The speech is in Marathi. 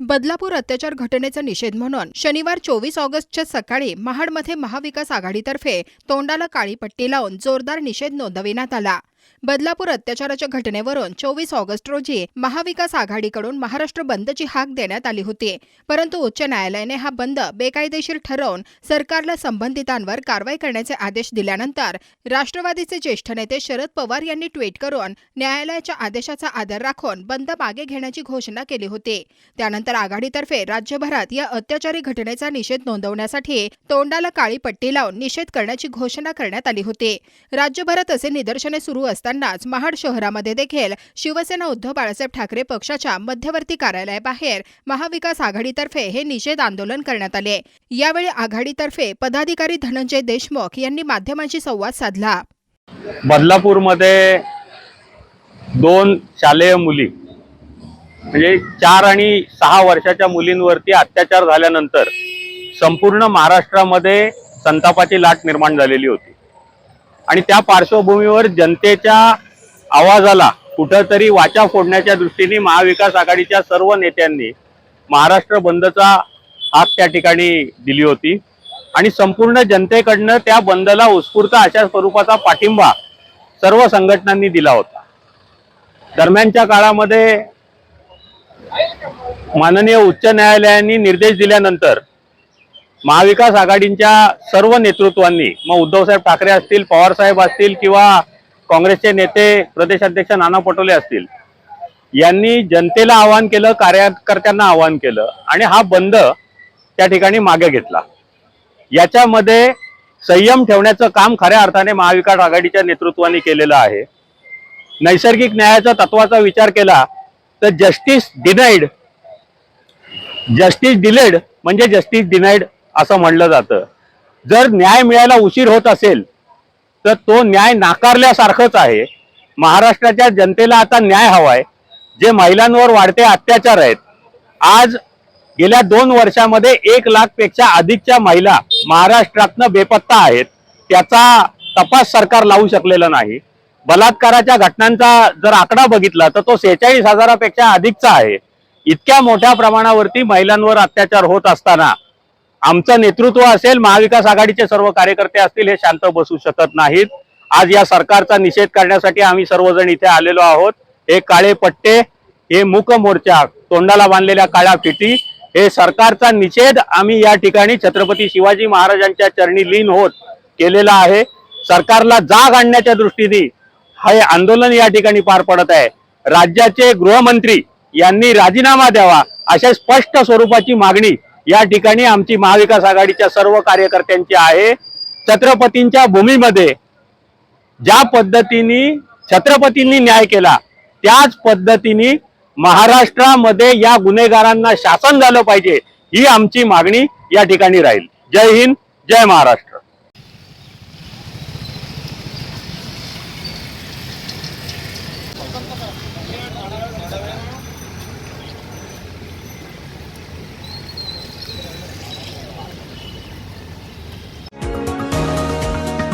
बदलापूर अत्याचार घटनेचा निषेध म्हणून शनिवार चोवीस ऑगस्टच्या सकाळी महाडमध्ये महाविकास आघाडीतर्फे तोंडाला काळी पट्टी लावून जोरदार निषेध नोंदविण्यात आला. बदलापूर अत्याचाराच्या घटनेवरून चोवीस ऑगस्ट रोजी महाविकास आघाडीकडून महाराष्ट्र बंदची हाक देण्यात आली होती. परंतु उच्च न्यायालयाने हा बंद बेकायदेशीर ठरवून सरकारला संबंधितांवर कारवाई करण्याचे आदेश दिल्यानंतर राष्ट्रवादीचे ज्येष्ठ नेते शरद पवार यांनी ट्विट करून न्यायालयाच्या आदेशाचा आदर राखून बंद मागे घेण्याची घोषणा केली होती. त्यानंतर आघाडीतर्फे राज्यभरात या अत्याचारी घटनेचा निषेध नोंदवण्यासाठी तोंडाला काळी पट्टी लावून निषेध करण्याची घोषणा करण्यात आली होती. राज्यभरात असे निदर्शने सुरू असतानाच महाड शहरामध्ये देखील शिवसेना उद्धव बाळासाहेब ठाकरे पक्षाच्या मध्यवर्ती कार्यालयाबाहेर महाविकास आघाडीतर्फे हे निषेध आंदोलन करण्यात आले. यावेळी आघाडीतर्फे पदाधिकारी धनंजय देशमुख यांनी माध्यमांशी संवाद साधला. बदलापूरमध्ये दोन शालेय मुली म्हणजे चार आणि सहा वर्षाच्या मुलींवरती अत्याचार झाल्यानंतर संपूर्ण महाराष्ट्रामध्ये संतापाची लाट निर्माण झालेली होती. आणि त्या पार्श्वभूमीवर जनतेच्या आवाजाला कुठंतरी वाचा फोडण्याच्या दृष्टीने महाविकास आघाडीच्या सर्व नेत्यांनी महाराष्ट्र बंदचा हात त्या ठिकाणी दिली होती. आणि संपूर्ण जनतेकडनं त्या बंदला उत्स्फूर्त अशा स्वरूपाचा पाठिंबा सर्व संघटनांनी दिला होता. दरम्यानच्या काळामध्ये माननीय उच्च न्यायालयाने निर्देश दिल्यानंतर महाविकास आघाडीच्या सर्व नेतृत्वांनी मग उद्धवसाहेब ठाकरे असतील पवारसाहेब असतील किंवा काँग्रेसचे नेते प्रदेशाध्यक्ष नाना पटोले असतील यांनी जनतेला आवाहन केलं कार्यकर्त्यांना आवाहन केलं आणि हा बंद त्या ठिकाणी मागे घेतला. याच्यामध्ये संयम ठेवण्याचं काम खऱ्या अर्थाने महाविकास आघाडीच्या नेतृत्वाने केलेलं आहे. नैसर्गिक न्यायाच्या तत्वाचा विचार केला तर जस्टिस डिनाईड जस्टिस डिलेड म्हणजे जस्टिस डिनाईड असं म्हणलं जातं. जर न्याय मिळायला उशीर होत असेल तर तो न्याय नाकारल्यासारखंच आहे. महाराष्ट्राच्या जनतेला आता न्याय हवाय. जे महिलांवर वाढते अत्याचार आहेत आज गेल्या दोन वर्षामध्ये एक लाखपेक्षा अधिकच्या महिला महाराष्ट्रातनं बेपत्ता आहेत त्याचा तपास सरकार लावू शकलेलं नाही. बलात्काराच्या घटनांचा जर आकडा बघितला तर तो सेहेचाळीस हजारापेक्षा अधिकचा आहे. इतक्या मोठ्या प्रमाणावरती महिलांवर अत्याचार होत असताना आमचं नेतृत्व असेल महाविकास आघाडीचे सर्व कार्यकर्ते असतील हे शांत बसू शकत नाहीत. आज या सरकारचा निषेध करण्यासाठी आम्ही सर्वजण इथे आलेलो आहोत. हे काळे पट्टे हे मुक मोर्चा तोंडाला बांधलेल्या काळ्या फिटी हे सरकारचा निषेध आम्ही या ठिकाणी छत्रपती शिवाजी महाराजांच्या चरणी लीन होत केलेला आहे. सरकारला जाग आणण्याच्या दृष्टीने हे आंदोलन या ठिकाणी पार पडत आहे. राज्याचे गृहमंत्री यांनी राजीनामा द्यावा अशा स्पष्ट स्वरूपाची मागणी या ठिकाणी आमची महाविकास आघाडीच्या सर्व कार्यकर्त्यांची आहे. छत्रपतींच्या भूमीमध्ये ज्या पद्धतीने छत्रपतींनी न्याय केला त्याच पद्धतीने महाराष्ट्रामध्ये या गुन्हेगारांना शासन झालं पाहिजे ही आमची मागणी या ठिकाणी राहील. जय हिंद जय महाराष्ट्र.